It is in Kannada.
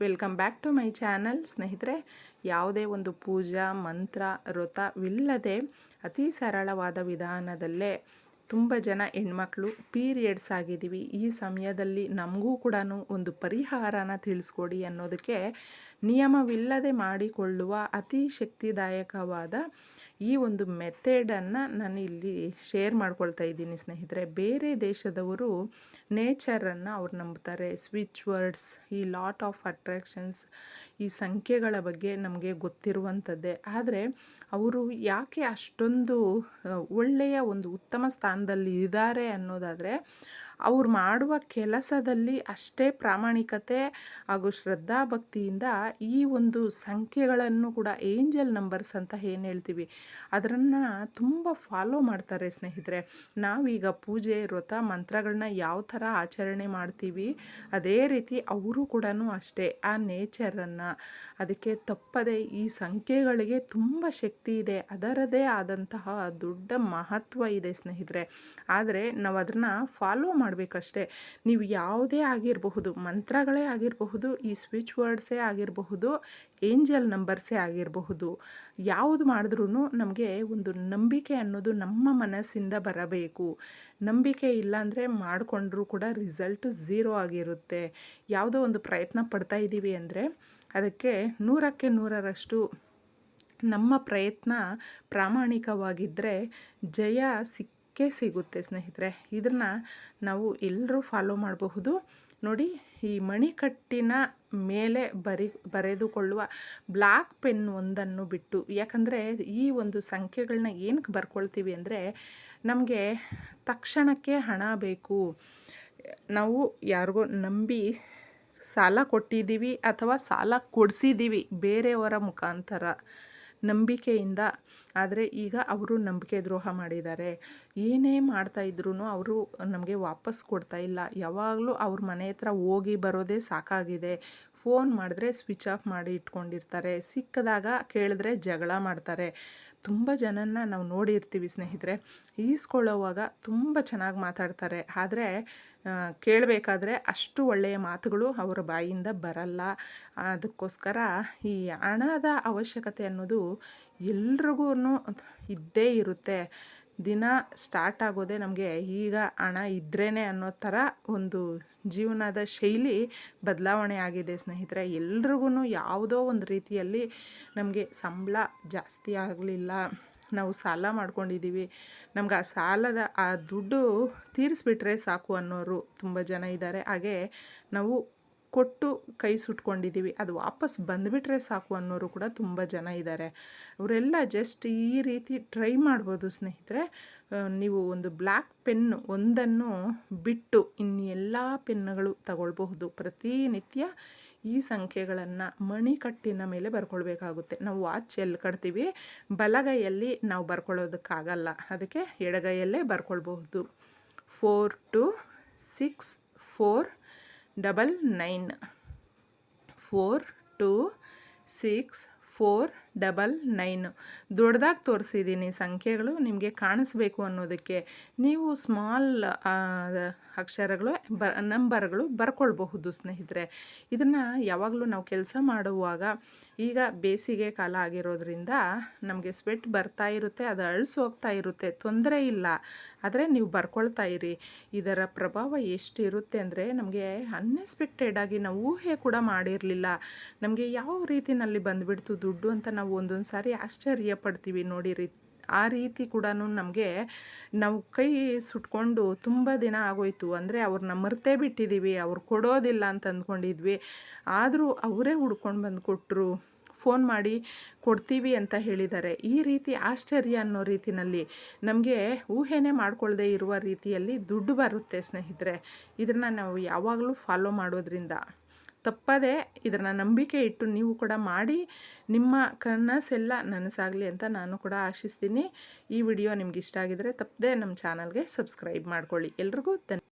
Welcome back to my channel. ಸ್ನೇಹಿತರೆ, ಯಾವುದೇ ಒಂದು ಪೂಜಾ, ಮಂತ್ರ ವ್ರತವಿಲ್ಲದೆ ಅತಿ ಸರಳವಾದ ವಿಧಾನದಲ್ಲೇ ತುಂಬ ಜನ ಹೆಣ್ಮಕ್ಳು ಪೀರಿಯಡ್ಸ್ ಆಗಿದ್ದೀವಿ. ಈ ಸಮಯದಲ್ಲಿ ನಮಗೂ ಕೂಡ ಒಂದು ಪರಿಹಾರನ ತಿಳಿಸ್ಕೊಡಿ ಅನ್ನೋದಕ್ಕೆ ನಿಯಮವಿಲ್ಲದೆ ಮಾಡಿಕೊಳ್ಳುವ ಅತಿ ಶಕ್ತಿದಾಯಕವಾದ ಈ ಒಂದು ಮೆಥಡನ್ನು ನಾನು ಇಲ್ಲಿ ಶೇರ್ ಮಾಡ್ಕೊಳ್ತಾ ಇದ್ದೀನಿ ಸ್ನೇಹಿತರೆ. ಬೇರೆ ದೇಶದವರು ನೇಚರನ್ನು ಅವ್ರು ನಂಬ್ತಾರೆ. ಸ್ವಿಚ್ ವರ್ಡ್ಸ್ ಈ ಲಾಟ್ ಆಫ್ ಅಟ್ರಾಕ್ಷನ್ಸ್ ಈ ಸಂಖ್ಯೆಗಳ ಬಗ್ಗೆ ನಮಗೆ ಗೊತ್ತಿರುವಂಥದ್ದೇ. ಆದರೆ ಅವರು ಯಾಕೆ ಅಷ್ಟೊಂದು ಒಳ್ಳೆಯ ಒಂದು ಉತ್ತಮ ಸ್ಥಾನದಲ್ಲಿ ಇದ್ದಾರೆ ಅನ್ನೋದಾದರೆ ಅವ್ರು ಮಾಡುವ ಕೆಲಸದಲ್ಲಿ ಅಷ್ಟೇ ಪ್ರಾಮಾಣಿಕತೆ ಹಾಗೂ ಶ್ರದ್ಧಾಭಕ್ತಿಯಿಂದ ಈ ಒಂದು ಸಂಖ್ಯೆಗಳನ್ನು ಕೂಡ ಏಂಜಲ್ ನಂಬರ್ಸ್ ಅಂತ ಏನು ಹೇಳ್ತೀವಿ, ಅದರನ್ನು ತುಂಬ ಫಾಲೋ ಮಾಡ್ತಾರೆ ಸ್ನೇಹಿತರೆ. ನಾವೀಗ ಪೂಜೆ, ವ್ರತ ಮಂತ್ರಗಳನ್ನ ಯಾವ ಥರ ಆಚರಣೆ ಮಾಡ್ತೀವಿ, ಅದೇ ರೀತಿ ಅವರು ಕೂಡ ಅಷ್ಟೇ. ಆ ನೇಚರನ್ನು, ಅದಕ್ಕೆ ತಪ್ಪದೆ ಈ ಸಂಖ್ಯೆಗಳಿಗೆ ತುಂಬ ಶಕ್ತಿ ಇದೆ, ಅದರದೇ ಆದಂತಹ ದೊಡ್ಡ ಮಹತ್ವ ಇದೆ ಸ್ನೇಹಿತರೆ. ಆದರೆ ನಾವು ಅದನ್ನು ಫಾಲೋ ಮಾಡಿ ಮಾಡಬೇಕಷ್ಟೇ. ನೀವು ಯಾವುದೇ ಆಗಿರಬಹುದು, ಮಂತ್ರಗಳೇ ಆಗಿರಬಹುದು, ಈ ಸ್ವಿಚ್ ವರ್ಡ್ಸೇ ಆಗಿರಬಹುದು, ಏಂಜಲ್ ನಂಬರ್ಸೇ ಆಗಿರಬಹುದು, ಯಾವುದು ಮಾಡಿದ್ರೂ ನಮಗೆ ಒಂದು ನಂಬಿಕೆ ಅನ್ನೋದು ನಮ್ಮ ಮನಸ್ಸಿಂದ ಬರಬೇಕು. ನಂಬಿಕೆ ಇಲ್ಲಾಂದರೆ ಮಾಡಿಕೊಂಡ್ರೂ ಕೂಡ ರಿಸಲ್ಟ್ ಝೀರೋ ಆಗಿರುತ್ತೆ. ಯಾವುದೋ ಒಂದು ಪ್ರಯತ್ನ ಪಡ್ತಾ ಇದ್ದೀವಿ ಅಂದರೆ ಅದಕ್ಕೆ ನೂರಕ್ಕೆ ನೂರರಷ್ಟು ನಮ್ಮ ಪ್ರಯತ್ನ ಪ್ರಾಮಾಣಿಕವಾಗಿದ್ದರೆ ಜಯ ಸಿಕ್ ಸಿಕ್ಕೇ ಸಿಗುತ್ತೆ, ಸ್ನೇಹಿತರೆ. ಇದನ್ನ ನಾವು ಎಲ್ಲರೂ ಫಾಲೋ ಮಾಡಬಹುದು. ನೋಡಿ, ಈ ಮಣಿಕಟ್ಟಿನ ಮೇಲೆ ಬರಿ, ಬರೆದುಕೊಳ್ಳುವ ಬ್ಲ್ಯಾಕ್ ಪೆನ್ ಒಂದನ್ನು ಬಿಟ್ಟು, ಯಾಕಂದರೆ ಈ ಒಂದು ಸಂಖ್ಯೆಗಳನ್ನ ಏನಕ್ಕೆ ಬರ್ಕೊಳ್ತೀವಿ ಅಂದರೆ, ನಮಗೆ ತಕ್ಷಣಕ್ಕೆ ಹಣ ಬೇಕು. ನಾವು ಯಾರಿಗೋ ನಂಬಿ ಸಾಲ ಕೊಟ್ಟಿದ್ದೀವಿ ಅಥವಾ ಸಾಲ ಕೊಡಿಸಿದ್ದೀವಿ, ಬೇರೆಯವರ ಮುಖಾಂತರ ನಂಬಿಕೆಯಿಂದ ಆದರೆ ಈಗ ಅವರು ನಂಬಿಕೆ ದ್ರೋಹ ಮಾಡಿದ್ದಾರೆ. ಏನೇ ಮಾಡ್ತಾಯಿದ್ರು ಅವರು ನಮಗೆ ವಾಪಸ್ ಕೊಡ್ತಾ ಇಲ್ಲ. ಯಾವಾಗಲೂ ಅವ್ರ ಮನೆ ಹತ್ರ ಹೋಗಿ ಬರೋದೇ ಸಾಕಾಗಿದೆ. ಫೋನ್ ಮಾಡಿದ್ರೆ ಸ್ವಿಚ್ ಆಫ್ ಮಾಡಿ ಇಟ್ಕೊಂಡಿರ್ತಾರೆ. ಸಿಕ್ಕದಾಗ ಕೇಳಿದ್ರೆ ಜಗಳ ಮಾಡ್ತಾರೆ. ತುಂಬ ಜನನ ನಾವು ನೋಡಿರ್ತೀವಿ ಸ್ನೇಹಿತರೆ. ಈಸ್ಕೊಳ್ಳೋವಾಗ ತುಂಬ ಚೆನ್ನಾಗಿ ಮಾತಾಡ್ತಾರೆ. ಆದರೆ ಕೇಳಬೇಕಾದ್ರೆ ಅಷ್ಟು ಒಳ್ಳೆಯ ಮಾತುಗಳು ಅವರ ಬಾಯಿಂದ ಬರಲ್ಲ. ಅದಕ್ಕೋಸ್ಕರ ಈ ಹಣದ ಅವಶ್ಯಕತೆ ಅನ್ನೋದು ಎಲ್ರಿಗೂ ಇದ್ದೇ ಇರುತ್ತೆ. ದಿನ ಸ್ಟಾರ್ಟ್ ಆಗೋದೇ ನಮಗೆ ಈಗ ಹಣ ಇದ್ರೇ ಅನ್ನೋ ಥರ ಒಂದು ಜೀವನದ ಶೈಲಿ ಬದಲಾವಣೆ ಆಗಿದೆ ಸ್ನೇಹಿತರೆ. ಎಲ್ರಿಗೂ ಯಾವುದೋ ಒಂದು ರೀತಿಯಲ್ಲಿ ನಮಗೆ ಸಂಬಳ ಜಾಸ್ತಿ ಆಗಲಿಲ್ಲ. ನಾವು ಸಾಲ ಮಾಡ್ಕೊಂಡಿದ್ದೀವಿ. ನಮ್ಗೆ ಆ ಸಾಲದ ಆ ದುಡ್ಡು ತೀರಿಸ್ಬಿಟ್ರೆ ಸಾಕು ಅನ್ನೋರು ತುಂಬ ಜನ ಇದ್ದಾರೆ. ಹಾಗೆ ನಾವು ಕೊಟ್ಟು ಕೈ ಸುಟ್ಕೊಂಡಿದ್ದೀವಿ. ಅದು ವಾಪಸ್ ಬಂದುಬಿಟ್ರೆ ಸಾಕು ಅನ್ನೋರು ಕೂಡ ತುಂಬ ಜನ ಇದ್ದಾರೆ ಅವರೆಲ್ಲ ಜಸ್ಟ್ ಈ ರೀತಿ ಟ್ರೈ ಮಾಡ್ಬೋದು ಸ್ನೇಹಿತರೆ. ನೀವು ಒಂದು ಬ್ಲ್ಯಾಕ್ ಪೆನ್ ಒಂದನ್ನು ಬಿಟ್ಟು ಇನ್ನೆಲ್ಲ ಪೆನ್ನುಗಳು ತಗೊಳ್ಬಹುದು. ಪ್ರತಿನಿತ್ಯ ಈ ಸಂಖ್ಯೆಗಳನ್ನು ಮಣಿಕಟ್ಟಿನ ಮೇಲೆ ಬರ್ಕೊಳ್ಬೇಕಾಗುತ್ತೆ. ನಾವು ವಾಚ್ ಎಲ್ಲಿ ಕಟ್ತೀವಿ? ಬಲಗೈಯಲ್ಲಿ ನಾವು ಬರ್ಕೊಳ್ಳೋದಕ್ಕಾಗಲ್ಲ. ಅದಕ್ಕೆ ಎಡಗೈಯಲ್ಲೇ ಬರ್ಕೊಳ್ಬಹುದು. Four two six four double nine four two six four double nine. ದೊಡ್ಡದಾಗಿ ತೋರಿಸಿದ್ದೀನಿ ಸಂಖ್ಯೆಗಳು ನಿಮಗೆ ಕಾಣಿಸ್ಬೇಕು ಅನ್ನೋದಕ್ಕೆ. ನೀವು ಸ್ಮಾಲ್ ಅಕ್ಷರಗಳು, ಬ ನಂಬರ್ಗಳು ಬರ್ಕೊಳ್ಬಹುದು ಸ್ನೇಹಿತರೆ. ಇದನ್ನು ಯಾವಾಗಲೂ ನಾವು ಕೆಲಸ ಮಾಡುವಾಗ ಈಗ ಬೇಸಿಗೆ ಕಾಲ ಆಗಿರೋದ್ರಿಂದ ನಮಗೆ ಸ್ವೆಟ್ ಬರ್ತಾ ಇರುತ್ತೆ, ಅದು ಅಳಿಸೋಗ್ತಾ ಹೋಗ್ತಾ ಇರುತ್ತೆ, ತೊಂದರೆ ಇಲ್ಲ. ಆದರೆ ನೀವು ಬರ್ಕೊಳ್ತಾ ಇರಿ. ಇದರ ಪ್ರಭಾವ ಎಷ್ಟು ಇರುತ್ತೆ ಅಂದರೆ ನಮಗೆ ಅನ್ಎಕ್ಸ್ಪೆಕ್ಟೆಡ್ ಆಗಿ ನಾವು ಊಹೆ ಕೂಡ ಮಾಡಿರಲಿಲ್ಲ. ನಮಗೆ ಯಾವ ರೀತಿನಲ್ಲಿ ಬಂದುಬಿಡ್ತು ದುಡ್ಡು ಅಂತ ನಾವು ಒಂದೊಂದು ಸಾರಿ ಆಶ್ಚರ್ಯ ಪಡ್ತೀವಿ ನೋಡಿರಿ ಆ ರೀತಿ ಕೂಡ ನಮಗೆ ನಾವು ಕೈ ಸುಟ್ಕೊಂಡು ತುಂಬ ದಿನ ಆಗೋಯ್ತು. ಅಂದರೆ ಅವ್ರನ್ನ ಮರ್ತೇ ಬಿಟ್ಟಿದ್ದೀವಿ ಅವ್ರು ಕೊಡೋದಿಲ್ಲ ಅಂತ ಅಂದ್ಕೊಂಡಿದ್ವಿ. ಆದರೂ ಅವರೇ ಹುಡ್ಕೊಂಡು ಬಂದು ಕೊಟ್ಟರು ಫೋನ್ ಮಾಡಿ ಕೊಡ್ತೀವಿ ಅಂತ ಹೇಳಿದ್ದಾರೆ. ಈ ರೀತಿ ಆಶ್ಚರ್ಯ ಅನ್ನೋ ರೀತಿಯಲ್ಲಿ ನಮಗೆ ಊಹೆನೇ ಮಾಡ್ಕೊಳ್ಳದೆ ಇರುವ ರೀತಿಯಲ್ಲಿ ದುಡ್ಡು ಬರುತ್ತೆ ಸ್ನೇಹಿತರೆ. ಇದನ್ನು ನಾವು ಯಾವಾಗಲೂ ಫಾಲೋ ಮಾಡೋದ್ರಿಂದ. ತಪ್ಪದೆ ಇದನ್ನು ನಂಬಿಕೆ ಇಟ್ಟು ನೀವು ಕೂಡ ಮಾಡಿ ನಿಮ್ಮ ಕನಸೆಲ್ಲ ನನಸಾಗಲಿ ಅಂತ ನಾನು ಕೂಡ ಆಶಿಸ್ತೀನಿ. ಈ ವಿಡಿಯೋ ನಿಮ್ಗೆ ಇಷ್ಟ ಆಗಿದರೆ ತಪ್ಪದೆ ನಮ್ಮ ಚಾನಲ್ಗೆ ಸಬ್ಸ್ಕ್ರೈಬ್ ಮಾಡ್ಕೊಳ್ಳಿ. ಎಲ್ರಿಗೂ ಧನ್ಯ